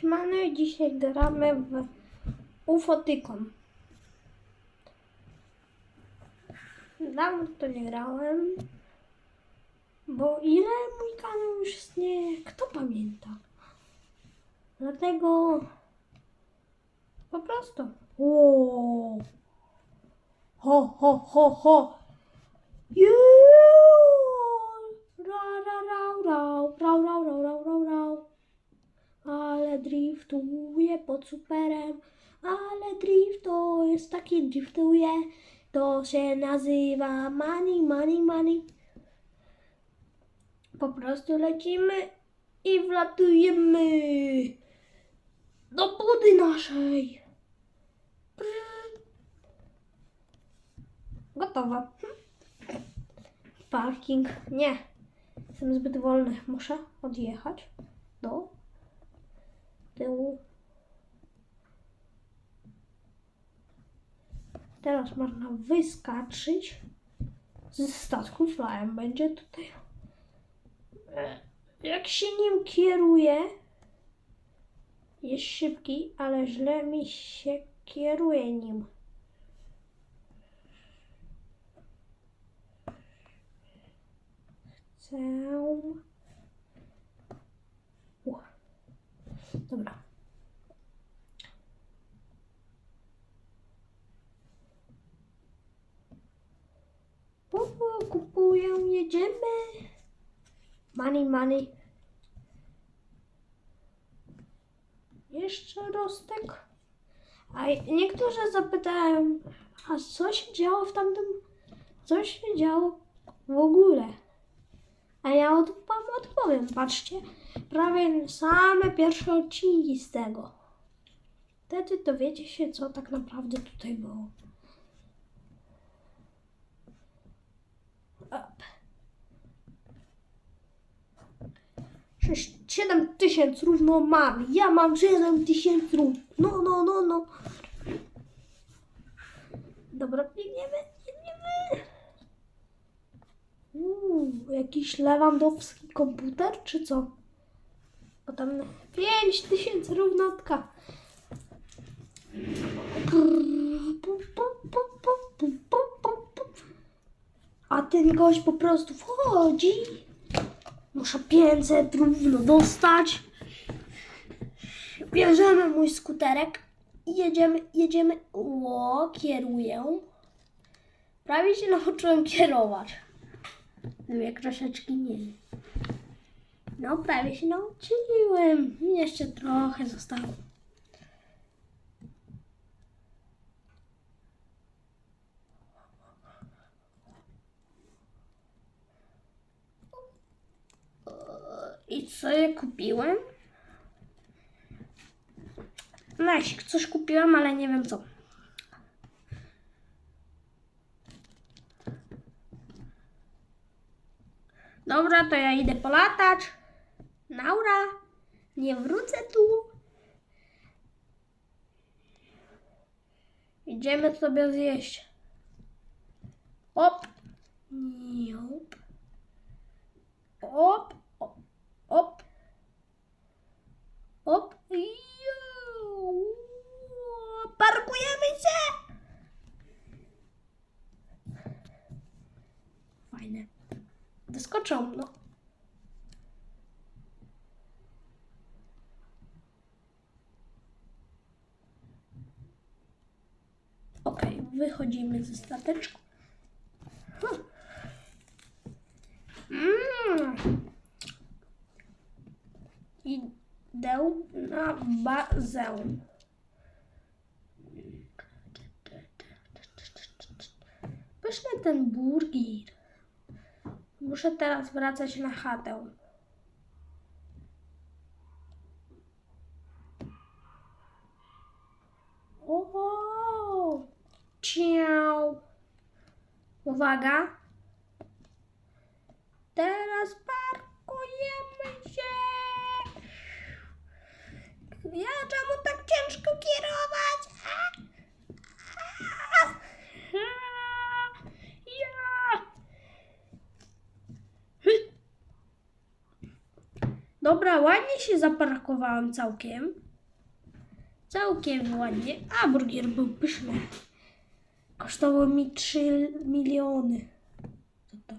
Siemano, dzisiaj gramy w Ufotykon. Dawno to nie grałem, bo ile mój kanał już istnieje, kto pamięta? Dlatego po prostu. Wow. Ho, ho, ho, ho. Juuu. Ra, ra, rau, rau, rau, rau, rau, rau, rau, rau. Ale driftuje pod superem, ale drift to jest taki driftuje, to się nazywa money, money, money. Po prostu lecimy i wlatujemy do budy naszej. Brrr. Gotowe. Parking. Nie. Jestem zbyt wolny. Muszę odjechać do tyłu. Teraz można wyskoczyć ze statku flyem. Będzie tutaj. E, Jak się nim kieruje, jest szybki, ale źle mi się kieruje nim. Chcę. O. Dobra. Pupu, kupuję, jedziemy. Money, money. Jeszcze rostek. A niektórzy zapytają, a co się działo w tamtym, co się działo w ogóle? A ja od, wam odpowiem, patrzcie, prawie same pierwsze odcinki z tego. Wtedy dowiecie się, co tak naprawdę tutaj było. Up. 7 tysięcy równo mam. Ja mam 7 tysięcy równo. No, no, no, no. Dobra, biegniemy, biegniemy. Uuu, jakiś lewandowski komputer, czy co? Bo tam 5 tysięcy równotka. A ten gość po prostu wchodzi. Muszę 500 równo dostać. Bierzemy mój skuterek jedziemy, jedziemy. Ło, kieruję. Prawie się nauczyłem kierować. Jak troszeczkę mniej. No, prawie się nauczyłem. Jeszcze trochę zostało. I co ja kupiłem? Nasik, coś kupiłam, ale nie wiem co. Dobra, to ja idę polatać. Naura, nie wrócę tu. Idziemy sobie zjeść. Op. Niop. Op. Op. Op. Op. Parkujemy się. Fajne. Doskoczą, no. Okej, wychodzimy ze stateczku. Huh. Mm. Idę na bazę. Pyszny ten burger. Muszę teraz wracać na chatę. O! Ciao. Uwaga. Teraz parkujemy się. Ja czemu tak ciężko kierować? Dobra, ładnie się zaparkowałam całkiem. Całkiem ładnie. A burger był pyszny. Kosztował mi 3 miliony. Co to?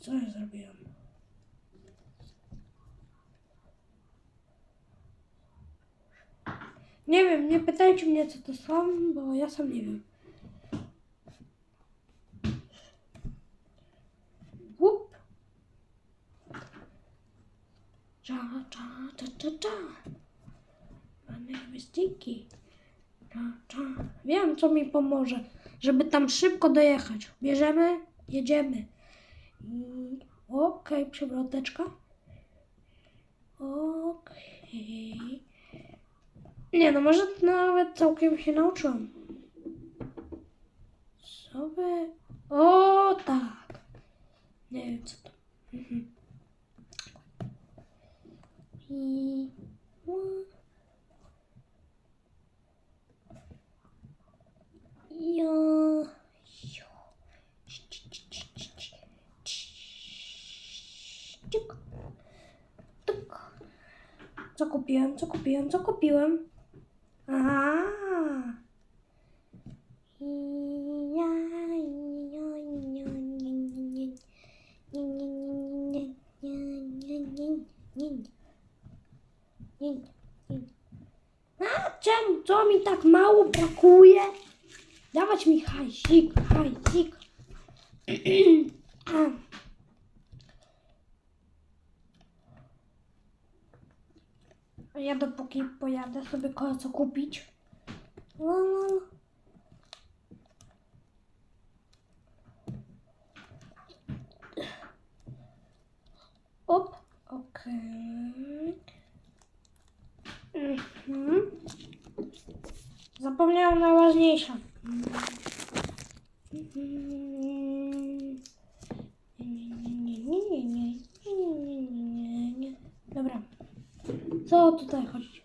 Co ja zrobiłem? Nie wiem, nie pytajcie mnie co to są, bo ja sam nie wiem. Cza, cza, cza, cza, cza. Mamy wystyki. Cza, cza. Wiem, co mi pomoże, żeby tam szybko dojechać. Bierzemy, jedziemy. Okej, przewroteczka. Okej. Nie no, może nawet całkiem się nauczyłam. Co by... O, tak. Nie wiem, co to. Mhm. I... Ja... Jo. Ciuk. Tuk. Co kupiłem? Co kupiłem? Co kupiłem? Aha. Ja, ja, ja, ja, nie, nie, nie. Nie, nie, nie, nie, nie, nie, nie, nie, nie. Nie, nie. A czemu? Co mi tak mało brakuje? Dawać mi hajsik, hajsik. Ja dopóki pojadę sobie koło co kupić. No, no, no. Op, okej. Mhm. Zapomniałam najważniejsze. Mhm. Co tutaj chodzi?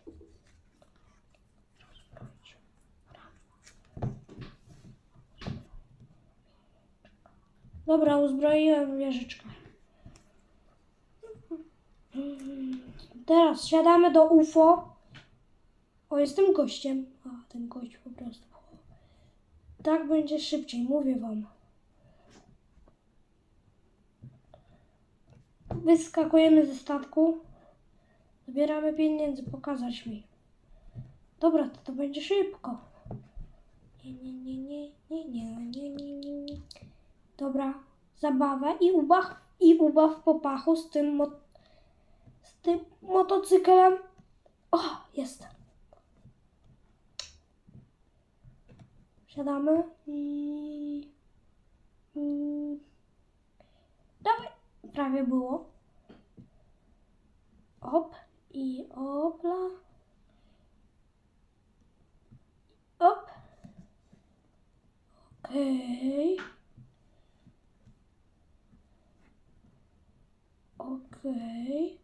Dobra, uzbroiłem wieżyczkę. Teraz siadamy do UFO. O, jestem gościem. A, ten gość po prostu. Tak będzie szybciej, mówię wam. Wyskakujemy ze statku. Zbieramy pieniędzy, pokazać mi. Dobra, to, to będzie szybko. Nie, nie, nie, nie, nie, nie, nie, nie, nie, nie. Dobra, zabawa i ubaw, i ubaw po pachu z tym, mo- z tym motocyklem. O, jest. Siadamy i... i... Dawaj. Prawie było. Op i opla. Op. Okej. Okej.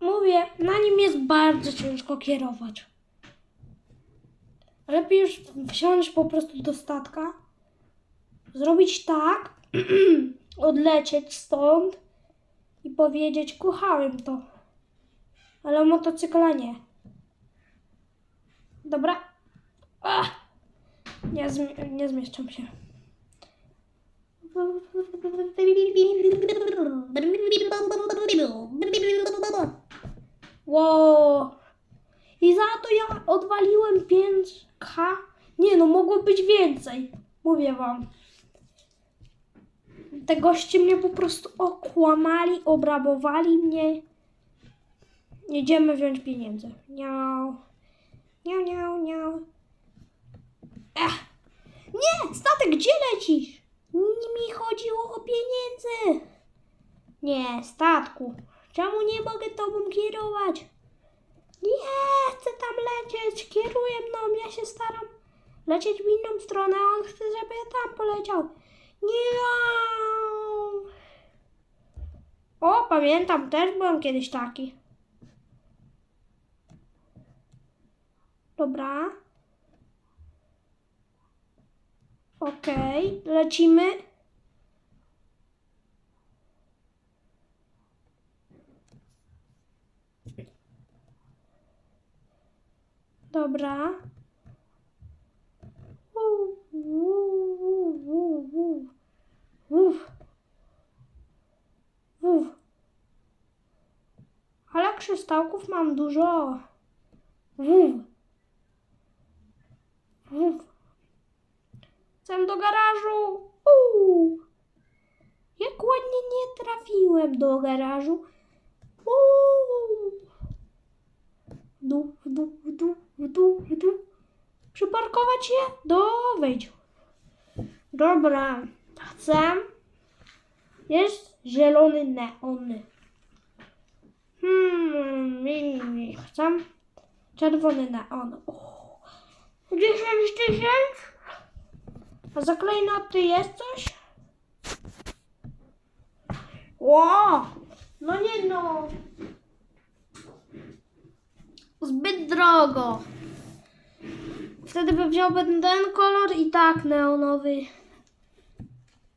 Mówię, na nim jest bardzo ciężko kierować. Lepiej już wsiąść po prostu do statka, zrobić tak, odlecieć stąd i powiedzieć, kochałem to. Ale motocykla nie. Dobra. Ach, nie, zmi- nie zmieszczam się. Wow. I za to ja odwaliłem 5K. Nie no, mogło być więcej. Mówię wam. Te goście mnie po prostu okłamali, obrabowali mnie. Jedziemy wziąć pieniądze. Niau. Niau, niau, niau. Ech. Nie, statek, gdzie lecisz? Mi chodziło o pieniądze. Nie, statku. Czemu nie mogę tobą kierować? Nie, chcę tam lecieć. Kieruje mną, ja się staram lecieć w inną stronę, a on chce, żeby ja tam poleciał. Nie. O, pamiętam, też byłem kiedyś taki. Dobra. Okej, lecimy. Dobra. Uf, uf, uf, uf. Uf. Ale krystałków mam dużo. Wuf. Wuf. Chcę do garażu. Uuu. Jak ładnie nie trafiłem do garażu. Uuu. W dół, w dół, w. Przyparkować je? Do wejdź. Dobra. Chcę. Jest zielony neon. Hmm. Chcę czerwony neon. O, 10 tysięcy? A za klejnoty jest coś? Ło! No nie no. Zbyt drogo. Wtedy by wziąłbym ten kolor i tak neonowy.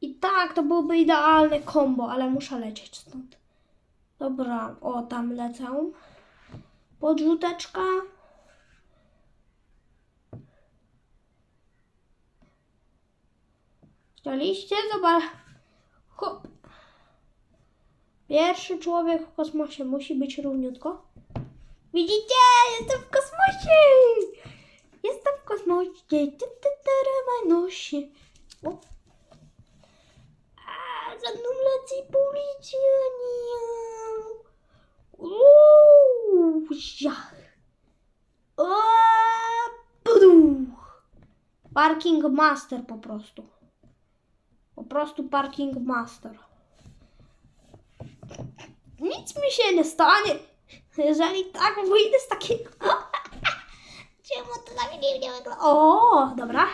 I tak, to byłby idealne kombo, ale muszę lecieć stąd. Dobra, o tam lecę. Podrzuteczka. Chcieliście? Zobacz. Hop. Pierwszy człowiek w kosmosie musi być równiutko. Widzicie? Jestem w kosmosie! Jestem w kosmosie. O. A, za mną leci policja. Parking master po prostu. Po prostu parking master. Nic mi się nie stanie, jeżeli tak wyjdę z takiego. Czemu to tak dziwnie wygląda? O, dobra.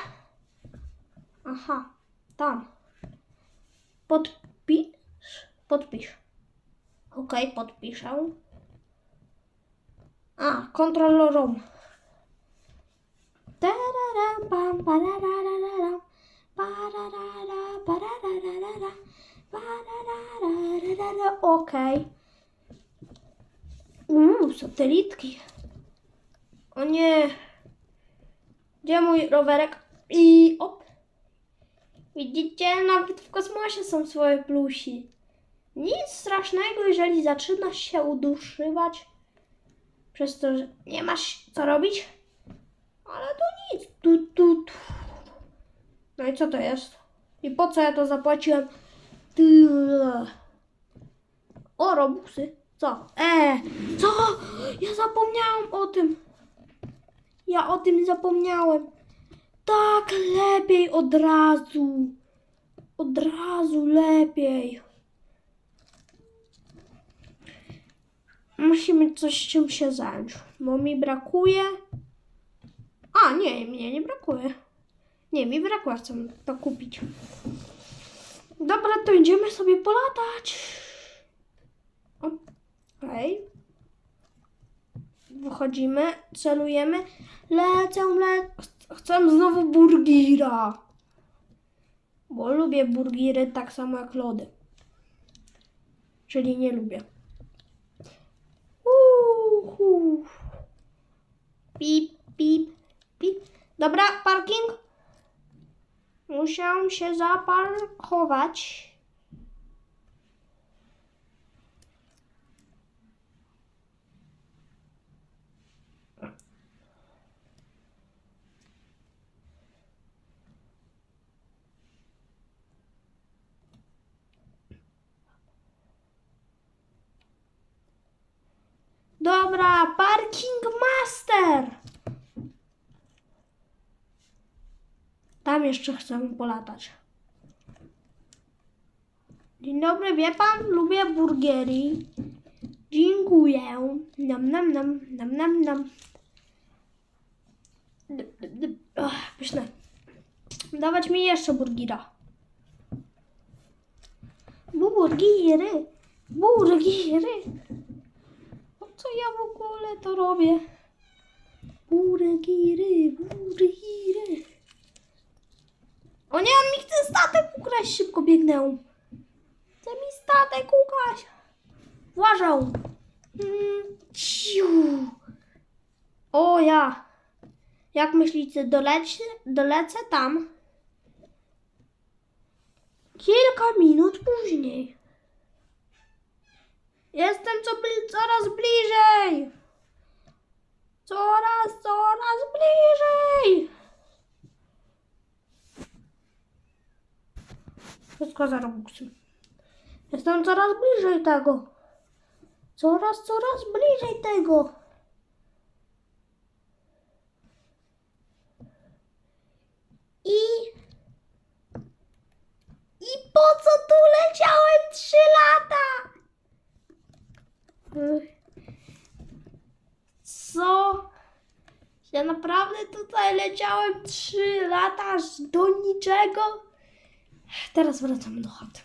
Aha, tam. Podpisz? Podpisz. Podpiszę. A, parararara. Okej. Uuu, satelitki. O nie. Gdzie mój rowerek? I op. Widzicie, nawet w kosmosie są swoje plusy. Nic strasznego, jeżeli zaczynasz się uduszywać przez to, że nie masz co robić. Ale to nic. Tu, tu, tu. No i co to jest? I po co ja to zapłaciłem? Tyle. O, robusy. Co? E, co? Ja zapomniałam o tym. Ja o tym zapomniałem. Tak, lepiej od razu. Od razu lepiej. Musimy coś czym się zająć, bo mi brakuje. A, nie, mnie nie brakuje. Nie, mi brakuje, chcę to kupić. Dobra, to idziemy sobie polatać. Okej. Wychodzimy, celujemy. Lecę, lecę. Chcę znowu burgira. Bo lubię burgiry tak samo jak lody. Czyli nie lubię. Pip, pip, pip. Dobra, parking. Muszę się zaparkować. Dobra, parking master. Tam jeszcze chcę polatać. Dzień dobry, wie pan, lubię burgery. Dziękuję. Nam, nam, nam, nam, nam, nam. Pyszne. Dawać mi jeszcze burgira. Burgiry, burgiry. Co ja w ogóle to robię? Burgiry, burgiry. O nie! szybko biegnę. Chce mi statek ukraść. Włażę. Mm. O ja. Jak myślicie, dolecie, dolecę tam? Kilka minut później. Jestem co coraz bliżej. Coraz, coraz bliżej. Wszystko za Robuxy. Jestem coraz bliżej tego. Coraz, coraz bliżej tego. I... I po co tu leciałem trzy. Co? Ja naprawdę tutaj leciałem trzy lata aż do niczego? Teraz wracam do chaty.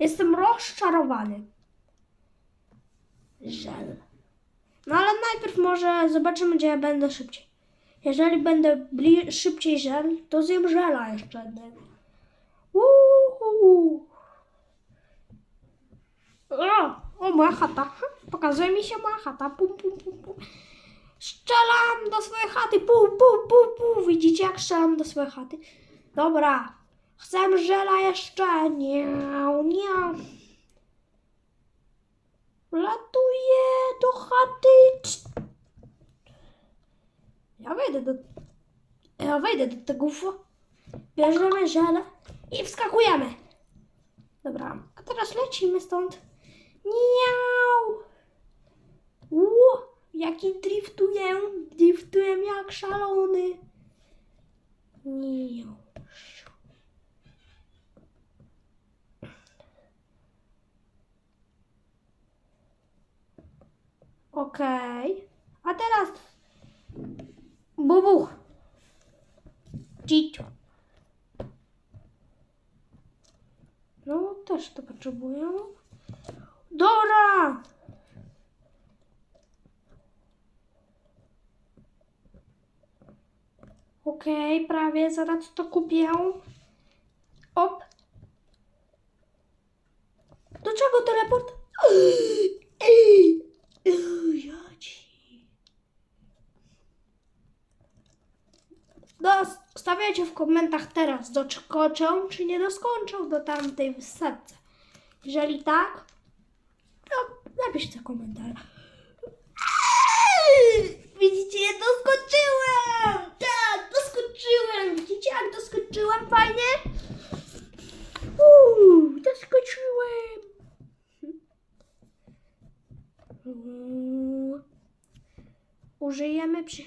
Jestem rozczarowany. Żel. No ale najpierw może zobaczymy, gdzie ja będę szybciej. Jeżeli będę szybciej żel, to zjem żela jeszcze jednego. Uhu. O, o, moja chata. Pokazuje mi się moja chata. Pum, pum, pum, pum. Strzelam do swojej chaty. Pum, pum, pum, pum. Widzicie, jak strzelam do swojej chaty? Dobra. Chcę żela jeszcze. Nie, nie. Latuję do chaty. Ja wejdę do... Ja wejdę do tego UFO. Bierzemy żelę i wskakujemy. Dobra, a teraz lecimy stąd. Miau! Ło, jaki driftuję, driftuję jak szalony. Miau. Okej, a teraz bubuch. Ciciu. No, też to potrzebuję. Dobra! Okej, prawie, zaraz to kupię. Op. Do czego teleport? Ej! Dos- Stawiajcie w komentarzach teraz, doskoczą czy nie doskoczą do tamtej wysepce. Jeżeli tak, napiszcie komentarz. Widzicie, ja doskoczyłem! Tak, doskoczyłem! Widzicie, jak doskoczyłem fajnie? Uuu, doskoczyłem! Uuu. Użyjemy przy...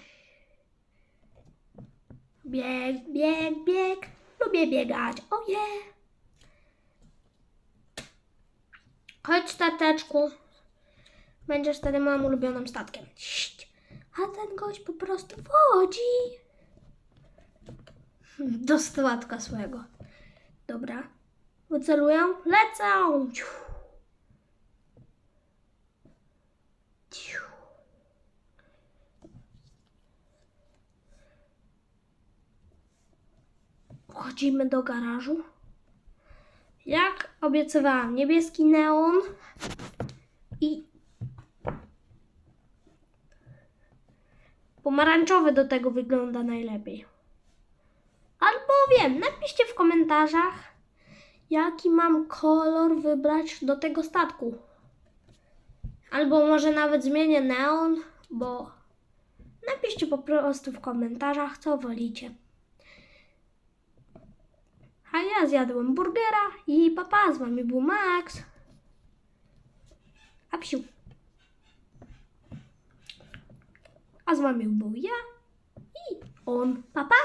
Bieg, bieg, bieg. Lubię biegać. Oje. Chodź, stateczku. Będziesz wtedy moim ulubionym statkiem. Ść. A ten gość po prostu wchodzi. Do statka swojego. Dobra. Wyceluję. Lecę. Ciu. Wchodzimy do garażu. Jak obiecywałam, niebieski neon i pomarańczowy do tego wygląda najlepiej. Albo wiem, napiszcie w komentarzach, jaki mam kolor wybrać do tego statku. Albo może nawet zmienię neon, bo napiszcie po prostu w komentarzach, co wolicie. A ja zjadłem burgera i papa, z wami był Max. A psiu. A z wami był ja i on. Papa!